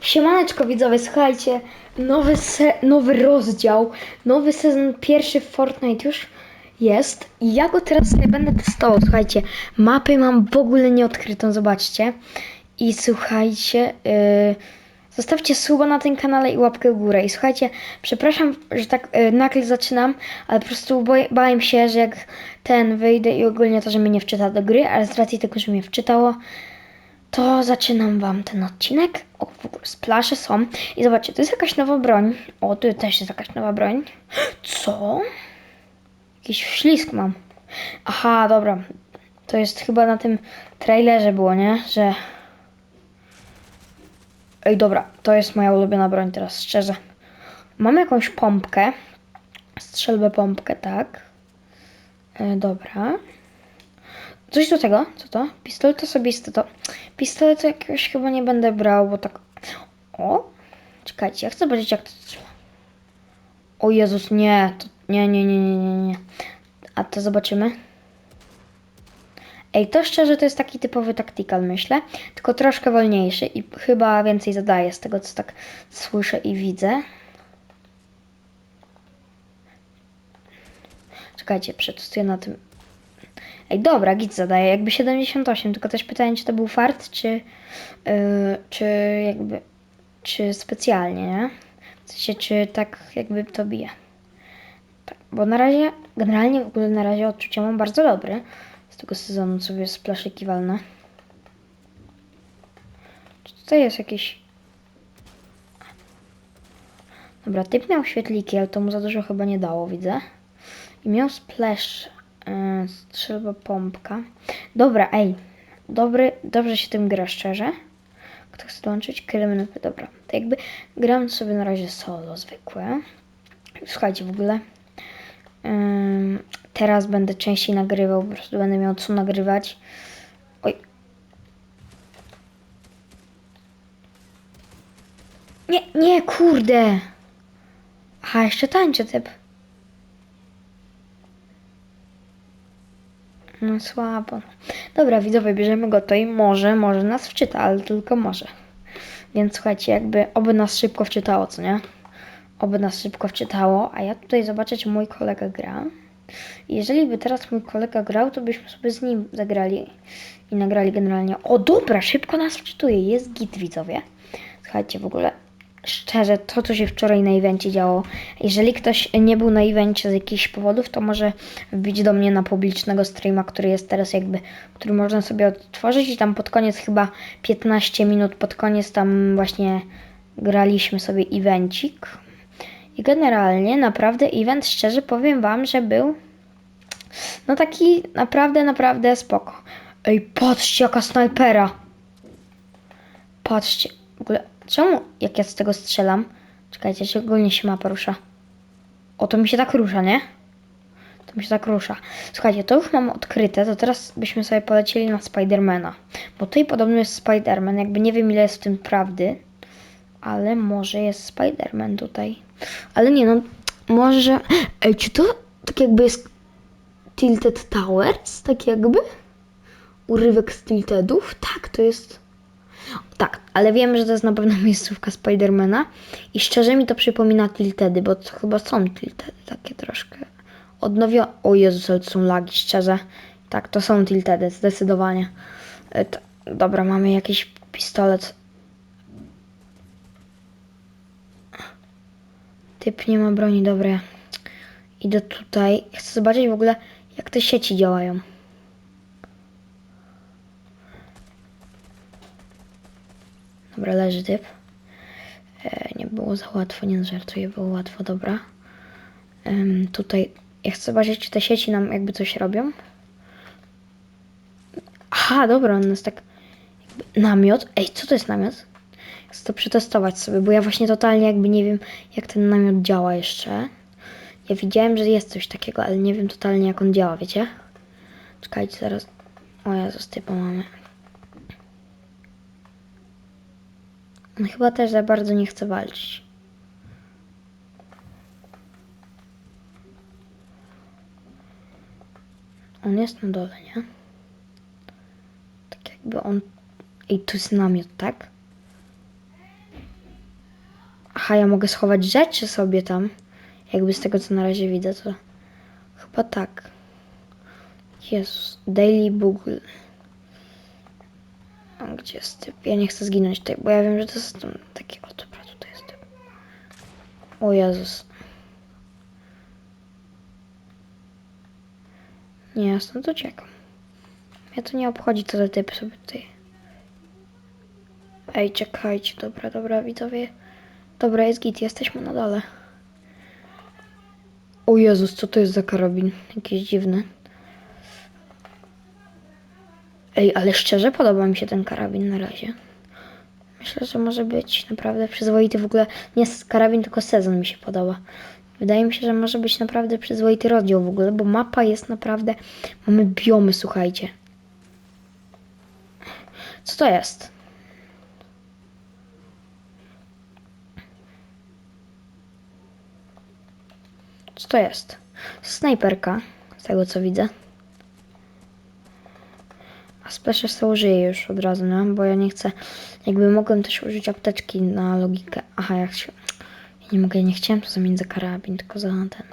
Siemaneczko widzowie, słuchajcie, nowy, nowy rozdział, nowy sezon pierwszy w Fortnite już jest i ja go teraz sobie będę testował, słuchajcie, mapy mam w ogóle nieodkrytą, zobaczcie. I słuchajcie, yy, zostawcie suba na tym kanale i łapkę w górę. I słuchajcie, przepraszam, że tak yy, nagle zaczynam, ale po prostu bałem się, że jak ten wyjdę i ogólnie to, że mnie nie wczyta do gry, ale z racji tego, że mnie wczytało, to zaczynam wam ten odcinek. O, w ogóle splasze są. I zobaczcie, to jest jakaś nowa broń. O, tu też jest jakaś nowa broń. Co? Jakiś ślisk mam. Aha, dobra. To jest chyba na tym trailerze było, nie? Że... Ej, dobra, to jest moja ulubiona broń teraz, szczerze. Mam jakąś pompkę. Strzelbę pompkę, tak. E, dobra. Coś do tego, co to? Pistolet osobisty to. Pistolet jakiegoś chyba nie będę brał, bo tak. O! Czekajcie, ja chcę zobaczyć jak to działa. O Jezus, nie, to nie, nie, nie, nie, nie, nie. A to zobaczymy. Ej, to szczerze to jest taki typowy tactical, myślę, tylko troszkę wolniejszy i chyba więcej zadaje z tego, co tak słyszę i widzę. Czekajcie, przetestuję na tym Ej, dobra, git zadaje, jakby 78, tylko też pytanie, czy to był fart, czy, yy, czy jakby, czy specjalnie, nie? W sensie, czy tak jakby to bije. Tak, bo na razie, generalnie w ogóle na razie odczucia mam bardzo dobre z tego sezonu, sobie splaszyki walne. Czy tutaj jest jakieś... Dobra, typ miał świetliki, ale to mu za dużo chyba nie dało, widzę. I miał splash, yy, strzelba pompka. Dobra, ej, dobry, dobrze się tym gra, szczerze. Kto chce dołączyć? Kilometry, dobra. To jakby gram sobie na razie solo zwykłe. Słuchajcie, w ogóle teraz będę częściej nagrywał, po prostu będę miał co nagrywać. Oj. Nie, nie, kurde. Aha, jeszcze tańczy typ. No słabo. Dobra, widzowie, bierzemy go to i może, może nas wczyta, ale tylko może. Więc słuchajcie, jakby oby nas szybko wczytało, co nie? Oby nas szybko wczytało, a ja tutaj zobaczę, czy mój kolega gra. Jeżeli by teraz mój kolega grał, to byśmy sobie z nim zagrali i nagrali generalnie. O, dobra, szybko nas wczytuje, jest git, widzowie. Słuchajcie, w ogóle szczerze, to co się wczoraj na evencie działo, jeżeli ktoś nie był na evencie z jakichś powodów, to może wbić do mnie na publicznego streama, który jest teraz jakby, który można sobie odtworzyć i tam pod koniec chyba 15 minut pod koniec tam właśnie graliśmy sobie evencik. I generalnie naprawdę event, szczerze powiem wam, że był no taki naprawdę, naprawdę spoko. Ej, patrzcie jaka snajpera. Patrzcie, w ogóle, czemu jak ja z tego strzelam? Czekajcie, czy ogólnie się mapa rusza. O, to mi się tak rusza, nie? To mi się tak rusza. Słuchajcie, to już mam odkryte, to teraz byśmy sobie polecieli na Spidermana. Bo tutaj podobno jest Spiderman, jakby nie wiem ile jest w tym prawdy. Ale może jest Spiderman tutaj. Ale nie no, może... Ej, czy to tak jakby jest Tilted Towers? Tak jakby? Urywek z Tiltedów? Tak, to jest... Tak, ale wiem, że to jest na pewno miejscówka Spidermana i szczerze mi to przypomina Tiltedy, bo to chyba są Tiltedy takie troszkę odnowione. O Jezus, ale to są lagi, szczerze. Tak, to są Tiltedy, zdecydowanie. E, to, dobra, mamy jakiś pistolet. Typ nie ma broni, dobra. Idę tutaj. Chcę zobaczyć w ogóle, jak te sieci działają. Dobra, leży typ. E, nie było za łatwo, nie żartuję, było łatwo, dobra. Em, tutaj, ja chcę zobaczyć, czy te sieci nam jakby coś robią. Aha, dobra, on jest tak namiot. Ej, co to jest namiot? Chcę to przetestować sobie, bo ja właśnie totalnie jakby nie wiem, jak ten namiot działa jeszcze. Ja widziałem, że jest coś takiego, ale nie wiem totalnie, jak on działa, wiecie? Czekajcie, zaraz... O Jezus, typa mamy. Chyba też za bardzo nie chce walczyć. On jest na dole, nie? Tak jakby on... Ej, tu jest namiot, tak? Aha, ja mogę schować rzeczy sobie tam. Jakby z tego co na razie widzę, to chyba tak. Jezus, Daily Google. A gdzie jest typ? Ja nie chcę zginąć tutaj, bo ja wiem, że to jest taki... O, dobra, tutaj jest typ. O Jezus. Nie, ja stąd uciekam. Mnie to nie obchodzi, co te typy sobie tutaj... Ej, czekajcie, dobra, dobra, widzowie. Dobra, jest git, jesteśmy na dole. O Jezus, co to jest za karabin? Jakiś dziwny. Ej, ale szczerze podoba mi się ten karabin na razie. Myślę, że może być naprawdę przyzwoity w ogóle. Nie karabin, tylko sezon mi się podoba. Wydaje mi się, że może być naprawdę przyzwoity rozdział w ogóle, bo mapa jest naprawdę. Mamy biomy, słuchajcie. Co to jest? Co to jest? Snajperka, z tego co widzę. A splasher sobie użyję już od razu, no, bo ja nie chcę. Jakby mogłem też użyć apteczki na logikę. Aha, jak się. Ja nie mogę, nie chciałem to zamienić za karabin, tylko za ten.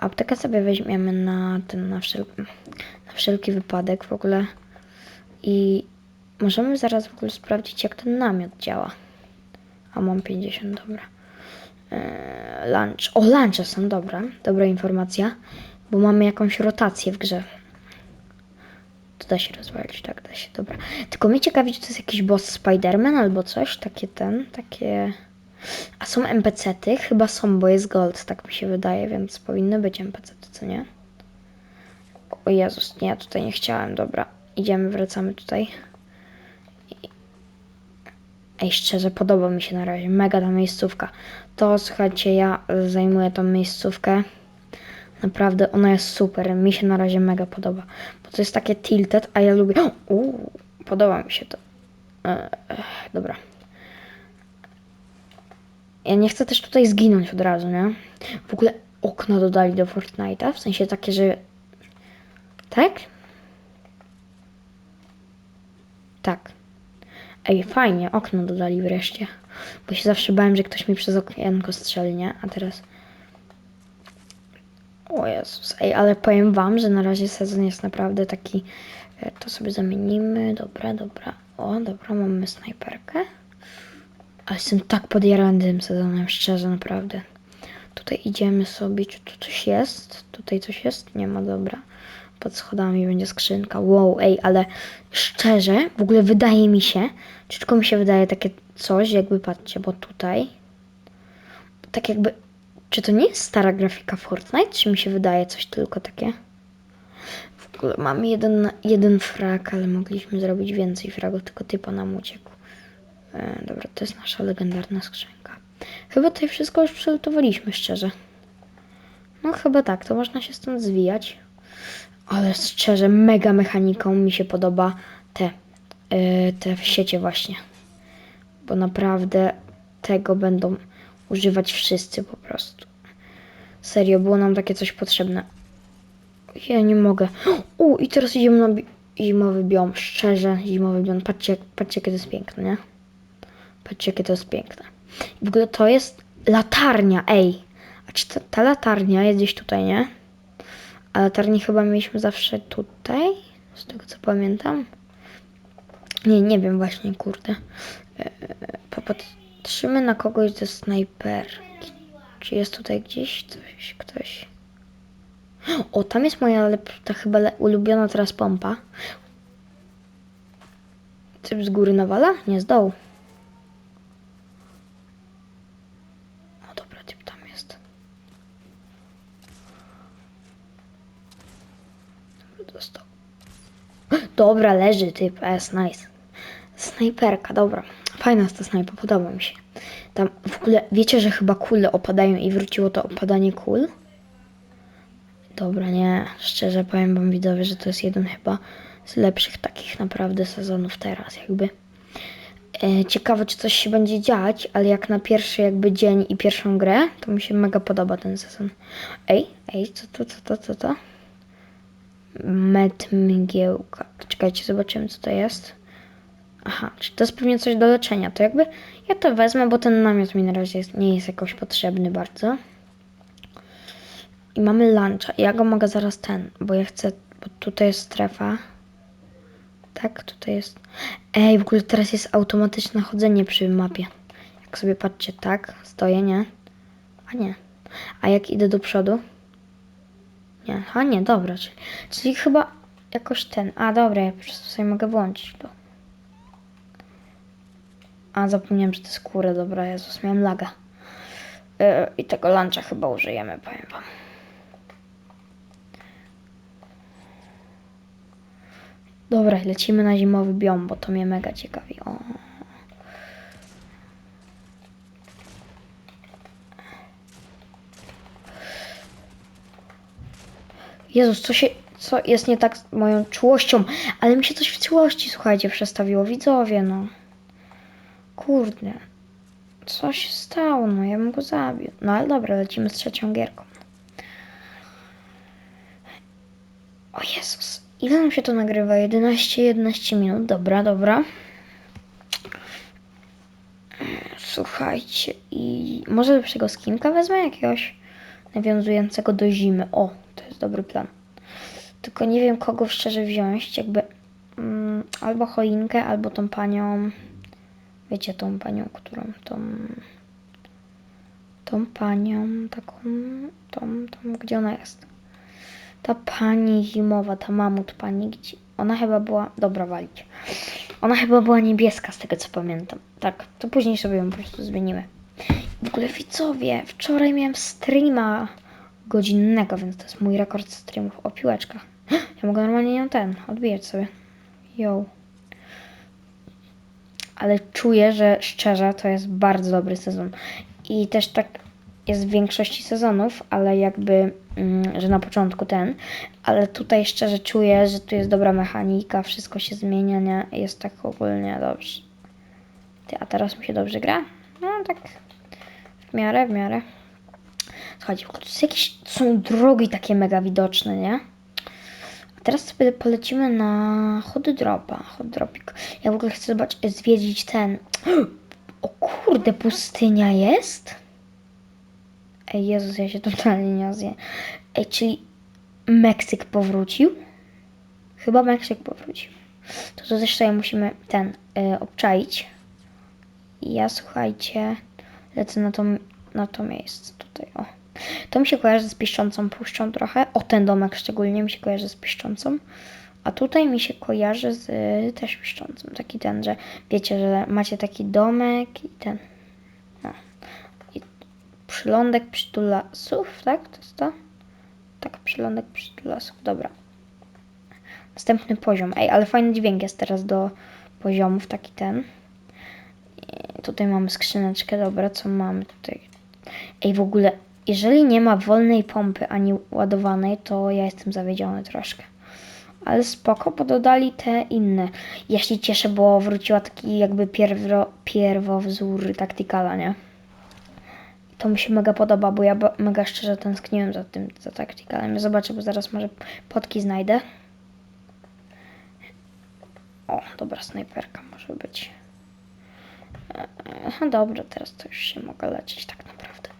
Aptekę sobie weźmiemy na ten, na wszelki, na wszelki wypadek w ogóle. I możemy zaraz w ogóle sprawdzić, jak ten namiot działa. A mam 50, dobra. Eee, lunch. O, lunche są, dobra. Dobra informacja. Bo mamy jakąś rotację w grze. To da się rozwalić, tak, da się, dobra. Tylko mnie ciekawi, czy to jest jakiś boss Spider-Man albo coś, takie ten, takie... A są NPC-ty? Chyba są, bo jest gold, tak mi się wydaje, więc powinny być NPC-ty, co nie? O Jezus, nie, tutaj nie chciałem, dobra. Idziemy, wracamy tutaj. Ej, szczerze, podoba mi się na razie, mega ta miejscówka. To, słuchajcie, ja zajmuję tą miejscówkę. Naprawdę ona jest super. Mi się na razie mega podoba. To jest takie tilted, a ja lubię. Uuu, podoba mi się to. E, e, dobra. Ja nie chcę też tutaj zginąć od razu, nie? W ogóle okna dodali do Fortnite'a. W sensie takie, że. Tak? Tak. Ej, fajnie, okno dodali wreszcie. Bo się zawsze bałem, że ktoś mi przez okienko strzeli, nie? A teraz. O Jezus, ej, ale powiem wam, że na razie sezon jest naprawdę taki. e, To sobie zamienimy. Dobra, dobra. O, dobra, mamy snajperkę. Ale jestem tak podjarany tym sezonem, szczerze, naprawdę. Tutaj idziemy sobie. Czy tu coś jest? Tutaj coś jest? Nie ma, dobra. Pod schodami będzie skrzynka. Wow, ej, ale szczerze, w ogóle wydaje mi się, czy tylko mi się wydaje takie coś, jakby patrzcie, bo tutaj tak jakby, czy to nie jest stara grafika Fortnite, czy mi się wydaje coś tylko takie? W ogóle mamy jeden, jeden frag, ale mogliśmy zrobić więcej fragów, tylko typa nam uciekł. E, dobra, to jest nasza legendarna skrzynka. Chyba tutaj wszystko już przylutowaliśmy, szczerze. No chyba tak, to można się stąd zwijać. Ale szczerze, mega mechaniką mi się podoba te, e, te w siecie właśnie. Bo naprawdę tego będą używać wszyscy po prostu. Serio, było nam takie coś potrzebne. Ja nie mogę. U, i teraz idziemy na zimowy biom. Szczerze, zimowy biom. Patrzcie, patrzcie, jakie to jest piękne, nie? Patrzcie, jakie to jest piękne. W ogóle to jest latarnia, ej. A czy ta, ta latarnia jest gdzieś tutaj, nie? A latarnię chyba mieliśmy zawsze tutaj, z tego co pamiętam. Nie, nie wiem właśnie, kurde. Eee, Popatrzymy na kogoś ze snajperki. Czy jest tutaj gdzieś coś, ktoś? O, tam jest moja ta chyba ulubiona teraz pompa. Typ z góry nawala? Nie, z dołu. O, dobra, typ tam jest. Dobra. Dobra, leży typ, jest nice. Snajperka, dobra. Fajna ta snajpa, podoba mi się. Tam w ogóle, wiecie, że chyba kule opadają i wróciło to opadanie kul? Dobra, nie, szczerze powiem wam widzowie, że to jest jeden chyba z lepszych takich naprawdę sezonów teraz jakby. E, ciekawe, czy coś się będzie dziać, ale jak na pierwszy jakby dzień i pierwszą grę, to mi się mega podoba ten sezon. Ej, ej, co to, co to, co to? Met mgiełka. Czekajcie, zobaczymy co to jest. Aha, czy to jest pewnie coś do leczenia. To jakby ja to wezmę, bo ten namiot mi na razie jest, nie jest jakoś potrzebny bardzo. I mamy luncha. Ja go mogę zaraz ten, bo ja chcę, bo tutaj jest strefa. Tak, tutaj jest. Ej, w ogóle teraz jest automatyczne chodzenie przy mapie. Jak sobie patrzcie, tak, stoję, nie? A nie. A jak idę do przodu? Nie, a nie, dobra, czyli, czyli chyba jakoś ten. A dobra, ja po prostu sobie mogę włączyć to. A zapomniałem, że to jest skóra, dobra, Jezus, miałem laga. Yy, I tego luncha chyba użyjemy, powiem wam. Dobra, lecimy na zimowy biom, bo to mnie mega ciekawi. O. Jezus, co się, co jest nie tak z moją czułością, ale mi się coś w czułości, słuchajcie, przestawiło. Widzowie, no. Kurde. Co się stało? No, ja bym go zabił. No, ale dobra, lecimy z trzecią gierką. O Jezus, ile nam się to nagrywa? 11-11 minut, dobra, dobra. Słuchajcie, i może lepszego skinka wezmę jakiegoś nawiązującego do zimy. O, to jest dobry plan. Tylko nie wiem kogo szczerze wziąć, jakby mm, albo choinkę, albo tą panią, wiecie, tą panią, którą, tą, tą panią, taką, tą, tą, gdzie ona jest? Ta pani zimowa, ta mamut pani, gdzie... Ona chyba była... Dobra, walić. Ona chyba była niebieska, z tego co pamiętam. Tak, to później sobie ją po prostu zmienimy. W ogóle widzowie, wczoraj miałem streama godzinnego, więc to jest mój rekord streamów o piłeczkach. Ja mogę normalnie ją ten, odbijać sobie. Yo. Ale czuję, że szczerze to jest bardzo dobry sezon. I też tak jest w większości sezonów, ale jakby, mm, że na początku ten, ale tutaj szczerze czuję, że tu jest dobra mechanika, wszystko się zmienia, nie? Jest tak ogólnie dobrze. A teraz mi się dobrze gra? No tak w miarę, w miarę. Słuchajcie, jakieś, są drogi takie mega widoczne, nie? Teraz sobie polecimy na hot dropa, hot dropik. Ja w ogóle chcę zobaczyć, zwiedzić ten... O kurde, pustynia jest? Ej, Jezus, ja się totalnie nie rozumiem. Ej, czyli Meksyk powrócił? Chyba Meksyk powrócił. To, to zresztą musimy ten y, obczaić. Ja, słuchajcie, lecę na to, na to miejsce tutaj, o. To mi się kojarzy z Piszczącą Puszczą trochę. O, ten domek szczególnie mi się kojarzy z Piszczącą. A tutaj mi się kojarzy z y, też Piszczącą. Taki ten, że wiecie, że macie taki domek i ten... No. I przylądek przytulasów, tak? To jest to? Tak, przylądek przytulasów. Dobra. Następny poziom. Ej, ale fajny dźwięk jest teraz do poziomów, taki ten. I tutaj mamy skrzyneczkę, dobra, co mamy tutaj? Ej, w ogóle, jeżeli nie ma wolnej pompy ani ładowanej, to ja jestem zawiedziony troszkę. Ale spoko, bo dodali te inne. Ja się cieszę, bo wróciła taki jakby pierwo, pierwowzór taktykala, nie? To mi się mega podoba, bo ja mega szczerze tęskniłem za tym, za taktykalem. Zobaczę, bo zaraz może potki znajdę. O, dobra, snajperka może być. Aha, dobra, teraz to już się mogę leczyć tak naprawdę.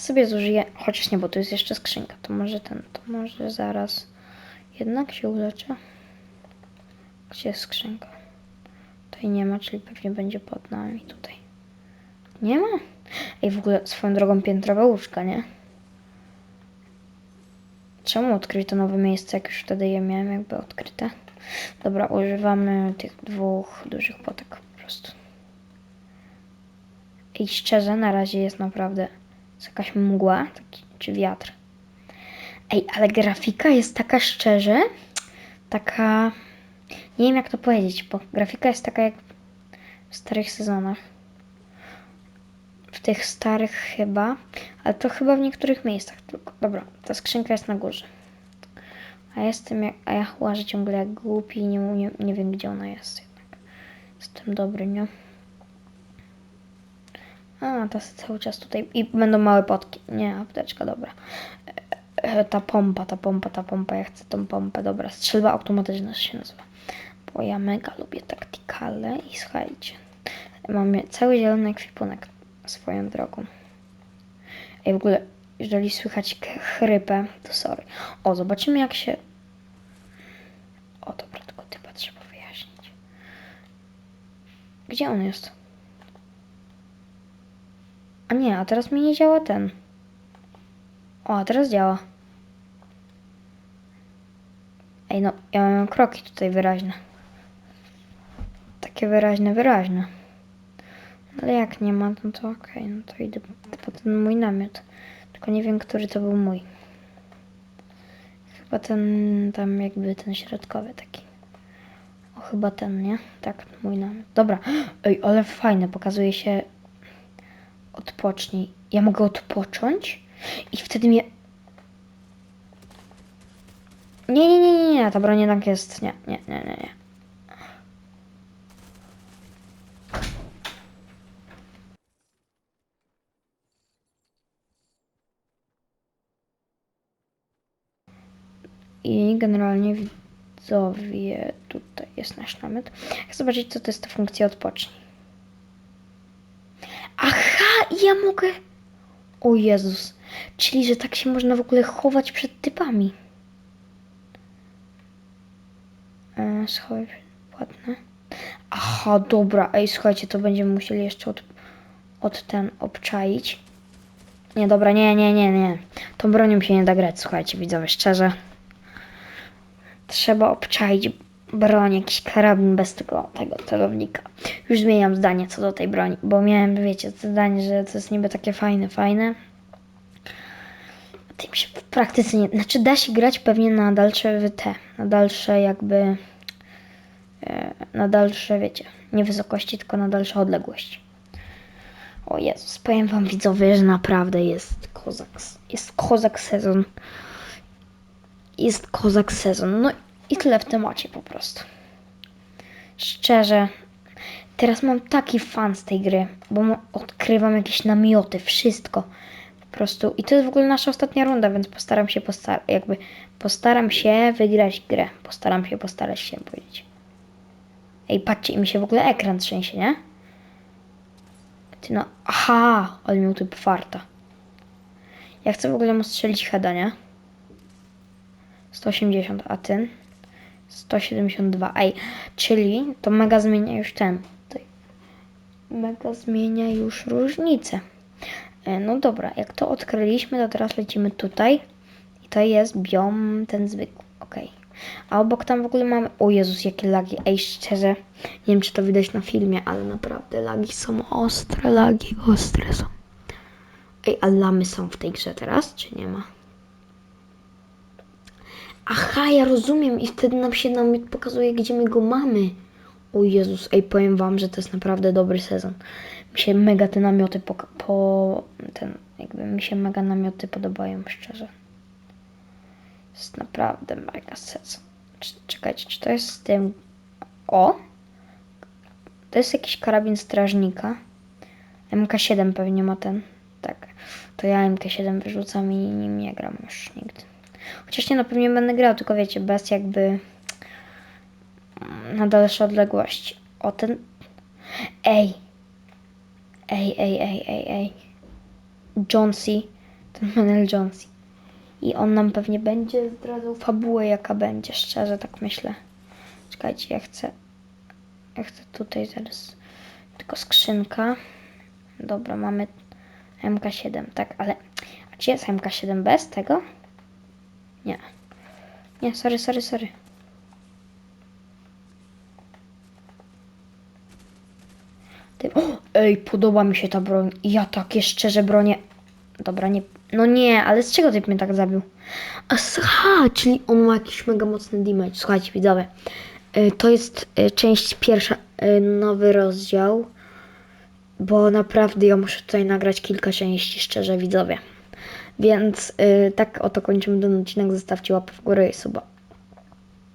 Sobie zużyję, chociaż nie, bo tu jest jeszcze skrzynka, to może ten, to może zaraz jednak się uleczę. Gdzie jest skrzynka? Tutaj nie ma, czyli pewnie będzie pod nami tutaj. Nie ma? Ej, w ogóle swoją drogą piętrowe łóżka, nie? Czemu odkryć to nowe miejsce, jak już wtedy je miałem jakby odkryte? Dobra, używamy tych dwóch dużych potek po prostu. I szczerze, na razie jest naprawdę jest jakaś mgła, taki, czy wiatr. Ej, ale grafika jest taka szczerze, taka... Nie wiem jak to powiedzieć, bo grafika jest taka jak w starych sezonach. W tych starych chyba, ale to chyba w niektórych miejscach tylko. Dobra, ta skrzynka jest na górze. A jestem jak, a ja łażę ciągle jak głupi i nie, nie, nie wiem gdzie ona jest jednak. Jestem dobry, nie? A, to jest cały czas tutaj. I będą małe potki. Nie, apteczka, dobra. E, e, ta pompa, ta pompa, ta pompa. Ja chcę tą pompę. Dobra, strzelba automatyczna się nazywa. Bo ja mega lubię taktykale i słuchajcie. Mamy cały zielony ekwipunek swoją drogą. Ej, w ogóle, jeżeli słychać chrypę, to sorry. O, zobaczymy jak się... O, dobra, tylko typa trzeba wyjaśnić. Gdzie on jest? A nie, a teraz mi nie działa ten. O, a teraz działa. Ej, no, ja mam kroki tutaj wyraźne. Takie wyraźne, wyraźne. Ale jak nie ma, no to okej, no to idę po ten mój namiot. Tylko nie wiem, który to był mój. Chyba ten, tam jakby ten środkowy taki. O, chyba ten, nie? Tak, mój namiot. Dobra. Ej, ale fajne, pokazuje się odpocznij. Ja mogę odpocząć i wtedy mnie... Nie, nie, nie, nie, nie, ta broń jednak jest... Nie, nie, nie, nie, nie. I generalnie widzowie, tutaj jest nasz namiot. Chcę zobaczyć, co to jest ta funkcja odpocznij. I ja mogę... O Jezus. Czyli, że tak się można w ogóle chować przed typami. E, schowaj płatne. Aha, dobra. Ej, słuchajcie, to będziemy musieli jeszcze od, od ten obczaić. Nie, dobra, nie, nie, nie, nie. Tą bronią się nie da grać, słuchajcie, widzowie, szczerze. Trzeba obczaić broń, jakiś karabin bez tego, tego celownika. Już zmieniam zdanie co do tej broni, bo miałem, wiecie, zdanie, że to jest niby takie fajne, fajne. Tym się w praktyce nie... Znaczy da się grać pewnie na dalsze te, na dalsze jakby... e, Na dalsze, wiecie, nie wysokości, tylko na dalsze odległości. O Jezus, powiem wam widzowie, że naprawdę jest kozak, jest kozak sezon jest kozak sezon. No i tyle w temacie po prostu. Szczerze, teraz mam taki fan z tej gry, bo odkrywam jakieś namioty, wszystko. Po prostu. I to jest w ogóle nasza ostatnia runda, więc postaram się postar jakby postaram się wygrać grę. Postaram się postarać się powiedzieć. Ej, patrzcie, mi się w ogóle ekran trzęsie, nie? Ty no, aha, ale miał typ farta. Ja chcę w ogóle mu strzelić heada, nie? 180, a ten 172. Ej, czyli to mega zmienia już ten. Mega zmienia już różnicę. E, No dobra, jak to odkryliśmy, to teraz lecimy tutaj. I to jest biom ten zwykły. Okej. A obok tam w ogóle mamy. O Jezus, jakie lagi. Ej, szczerze, nie wiem czy to widać na filmie, ale naprawdę lagi są ostre, lagi ostre są. Ej, a lamy są w tej grze teraz, czy nie ma? Aha, ja rozumiem i wtedy nam się namiot pokazuje, gdzie my go mamy. O Jezus, ej, powiem wam, że to jest naprawdę dobry sezon. Mi się mega te namioty po, po ten, jakby mi się mega namioty podobają, szczerze. Jest naprawdę mega sezon. Czekajcie, czy to jest z tym... O! To jest jakiś karabin strażnika. MK7 pewnie ma ten. Tak. To ja MK7 wyrzucam i nim nie gram już nigdy. Chociaż nie, no pewnie będę grał, tylko wiecie, bez jakby mm, na dalsze odległości. O ten... Ej! Ej, ej, ej, ej, ej. Jonesy, ten Manel Jonesy. I on nam pewnie będzie zdradzał fabułę, jaka będzie, szczerze tak myślę. Czekajcie, ja chcę... Ja chcę tutaj zaraz... Tylko skrzynka. Dobra, mamy MK7, tak, ale... A czy jest MK7 bez tego? Nie. Nie, sorry, sorry, sorry. O, ej, podoba mi się ta broń. Ja takie szczerze bronię. Dobra, nie. No nie, ale z czego typ mnie tak zabił? Aha, czyli on ma jakiś mega mocny damage. Słuchajcie, widzowie. y, To jest y, część pierwsza, y, nowy rozdział. Bo naprawdę ja muszę tutaj nagrać kilka części, szczerze, widzowie. Więc y, tak oto kończymy ten odcinek. Zostawcie łapę w górę i suba.